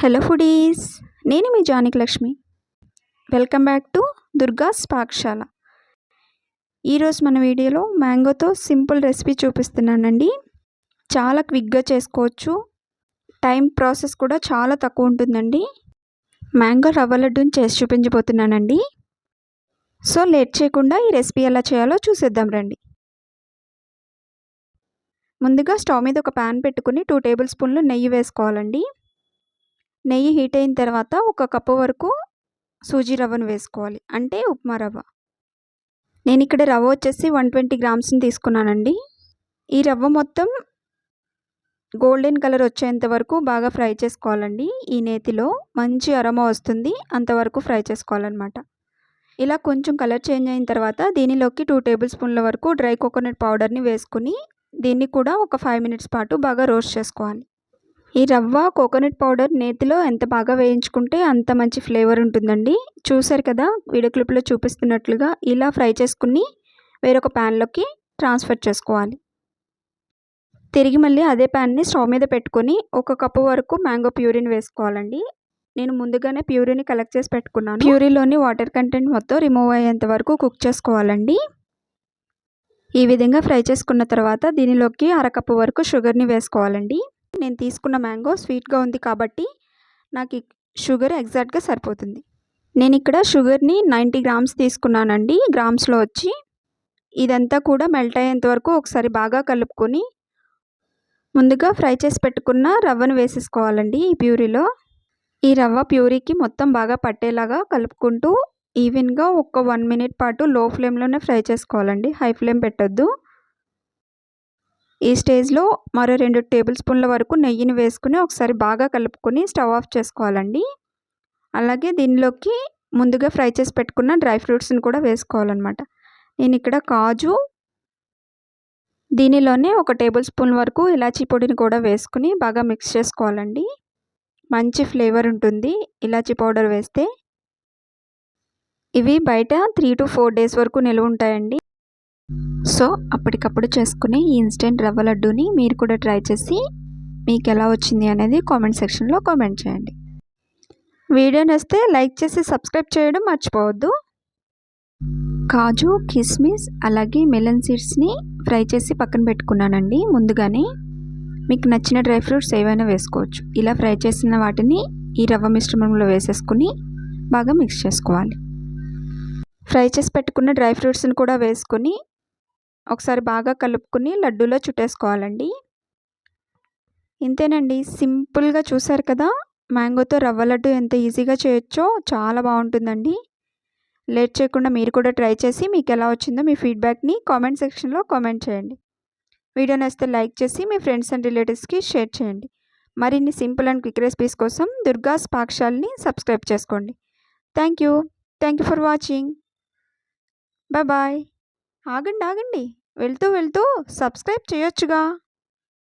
Hello foodies నేను మీ Jannik Lakshmi. Welcome back to Durga's Pakashala ఈరోజు మన వీడియోలో మ్యాంగోతో సింపుల్ రెసిపీ చూపిస్తున్నానండి. చాలా క్విక్గా చేసుకోవచ్చు. టైం ప్రాసెస్ కూడా చాలా తక్కువ ఉంటుందండి. మ్యాంగో రవ్వ లడ్డూని చేసి చూపించబోతున్నానండి. సో లేట్ చేయకుండా ఈ రెసిపీ ఎలా చేయాలో చూసేద్దాం రండి. ముందుగా స్టవ్ మీద ఒక ప్యాన్ పెట్టుకుని టూ టేబుల్ స్పూన్లు నెయ్యి వేసుకోవాలండి. నెయ్యి హీట్ అయిన తర్వాత ఒక కప్పు వరకు సూజీ రవ్వను వేసుకోవాలి. అంటే ఉప్మా రవ్వ. నేను ఇక్కడ రవ్వ వచ్చేసి వన్ ట్వంటీ గ్రామ్స్ని తీసుకున్నానండి. ఈ రవ్వ మొత్తం గోల్డెన్ కలర్ వచ్చేంత వరకు బాగా ఫ్రై చేసుకోవాలండి. ఈ నేతిలో మంచి అరమ వస్తుంది. అంతవరకు ఫ్రై చేసుకోవాలన్నమాట. ఇలా కొంచెం కలర్ చేంజ్ అయిన తర్వాత దీనిలోకి టూ టేబుల్ స్పూన్ల వరకు డ్రై కోకోనట్ పౌడర్ని వేసుకుని దీన్ని కూడా ఒక ఫైవ్ మినిట్స్ పాటు బాగా రోస్ట్ చేసుకోవాలి. ఈ రవ్వ కోకోనట్ పౌడర్ నేతిలో ఎంత బాగా వేయించుకుంటే అంత మంచి ఫ్లేవర్ ఉంటుందండి. చూసారు కదా వీడియో క్లిప్లో చూపిస్తున్నట్లుగా ఇలా ఫ్రై చేసుకుని వేరొక ప్యాన్లోకి ట్రాన్స్ఫర్ చేసుకోవాలి. తిరిగి మళ్ళీ అదే ప్యాన్ని స్టవ్ మీద పెట్టుకొని ఒక కప్పు వరకు మ్యాంగో ప్యూరిని వేసుకోవాలండి. నేను ముందుగానే ప్యూరిని కలెక్ట్ చేసి పెట్టుకున్నాను. ప్యూరీలోని వాటర్ కంటెంట్ మొత్తం రిమూవ్ అయ్యేంత వరకు కుక్ చేసుకోవాలండి. ఈ విధంగా ఫ్రై చేసుకున్న తర్వాత దీనిలోకి అరకప్పు వరకు షుగర్ని వేసుకోవాలండి. నేను తీసుకున్న మ్యాంగో స్వీట్గా ఉంది కాబట్టి నాకు షుగర్ ఎగ్జాక్ట్గా సరిపోతుంది. నేను ఇక్కడ షుగర్ని నైంటీ గ్రామ్స్ తీసుకున్నానండి. గ్రామ్స్లో వచ్చి ఇదంతా కూడా మెల్ట్ అయ్యేంత వరకు ఒకసారి బాగా కలుపుకొని ముందుగా ఫ్రై చేసి పెట్టుకున్న రవ్వను వేసేసుకోవాలండి ఈ ప్యూరీలో. ఈ రవ్వ ప్యూరీకి మొత్తం బాగా పట్టేలాగా కలుపుకుంటూ ఈవెన్గా ఒక వన్ మినిట్ పాటు లో ఫ్లేమ్లోనే ఫ్రై చేసుకోవాలండి. హై ఫ్లేమ్ పెట్టద్దు. ఈ స్టేజ్లో మరో రెండు టేబుల్ స్పూన్ల వరకు నెయ్యిని వేసుకుని ఒకసారి బాగా కలుపుకొని స్టవ్ ఆఫ్ చేసుకోవాలండి. అలాగే దీనిలోకి ముందుగా ఫ్రై చేసి పెట్టుకున్న డ్రై ఫ్రూట్స్ని కూడా వేసుకోవాలన్నమాట. నేను ఇక్కడ కాజు దీనిలోనే ఒక టేబుల్ స్పూన్ వరకు ఇలాచీ పొడిని కూడా వేసుకుని బాగా మిక్స్ చేసుకోవాలండి. మంచి ఫ్లేవర్ ఉంటుంది ఇలాచీ పౌడర్ వేస్తే. ఇవి బయట త్రీ టు ఫోర్ డేస్ వరకు నిల్వ ఉంటాయండి. సో అప్పటికప్పుడు చేసుకునే ఈ ఇన్స్టెంట్ రవ్వ లడ్డూని మీరు కూడా ట్రై చేసి మీకు ఎలా వచ్చింది అనేది కామెంట్ సెక్షన్లో కామెంట్ చేయండి. వీడియో నస్తే లైక్ చేసి సబ్స్క్రైబ్ చేయడం మర్చిపోవద్దు. కాజు కిస్మిస్ అలాగే మెలన్ సీడ్స్ని ఫ్రై చేసి పక్కన పెట్టుకున్నానండి ముందుగానే. మీకు నచ్చిన డ్రై ఫ్రూట్స్ ఏవైనా వేసుకోవచ్చు. ఇలా ఫ్రై చేసిన వాటిని ఈ రవ్వ మిశ్రమంలో వేసేసుకుని బాగా మిక్స్ చేసుకోవాలి. ఫ్రై చేసి పెట్టుకున్న డ్రై ఫ్రూట్స్ని కూడా వేసుకొని ఒకసారి బాగా కలుపుకుని లడ్డూలో చుట్టేసుకోవాలండి. ఇంతేనండి సింపుల్గా చూసారు కదా! మ్యాంగోతో రవ్వ లడ్డు ఎంత ఈజీగా చేయొచ్చో చాలా బాగుంటుందండి. లేట్ చేయకుండా మీరు కూడా ట్రై చేసి మీకు ఎలా వచ్చిందో మీ ఫీడ్బ్యాక్ని కామెంట్ సెక్షన్లో కామెంట్ చేయండి. వీడియో నచ్చితే లైక్ చేసి మీ ఫ్రెండ్స్ అండ్ రిలేటివ్స్కి షేర్ చేయండి. మరిన్ని సింపుల్ అండ్ క్విక్ రెసిపీస్ కోసం దుర్గాస్ స్పాక్షాల్ని సబ్స్క్రైబ్ చేసుకోండి. Thank you thank you for watching. Bye. ఆగండి ఆగండి. వెళ్తూ వెళ్తూ సబ్స్క్రైబ్ చేయొచ్చుగా.